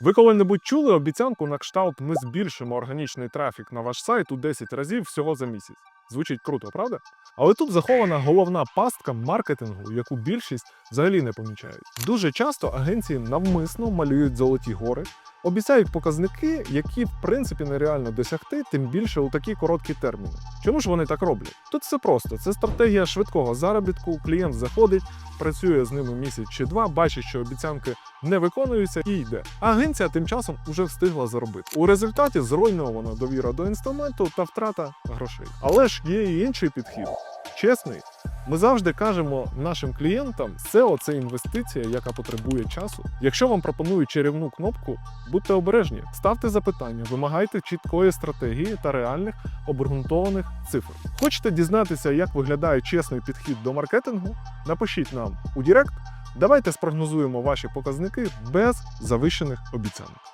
Ви коли-небудь чули обіцянку на кшталт ми збільшимо органічний трафік на ваш сайт у 10 разів всього за місяць. Звучить круто, правда? Але тут захована головна пастка маркетингу, яку більшість взагалі не помічають. Дуже часто агенції навмисно малюють золоті гори, обіцяють показники, які в принципі нереально досягти, тим більше у такі короткі терміни. Чому ж вони так роблять? Тут все просто: це стратегія швидкого заробітку. Клієнт заходить, працює з ними місяць чи два, бачить, що обіцянки не виконуються і йде. Агенція тим часом уже встигла заробити. У результаті зруйнована довіра до інструменту та втрата грошей. Але ж є і інший підхід. Чесний, ми завжди кажемо нашим клієнтам, SEO – це інвестиція, яка потребує часу. Якщо вам пропонують чарівну кнопку, будьте обережні, ставте запитання, вимагайте чіткої стратегії та реальних обґрунтованих цифр. Хочете дізнатися, як виглядає чесний підхід до маркетингу? Напишіть нам у Директ. Давайте спрогнозуємо ваші показники без завищених обіцянок.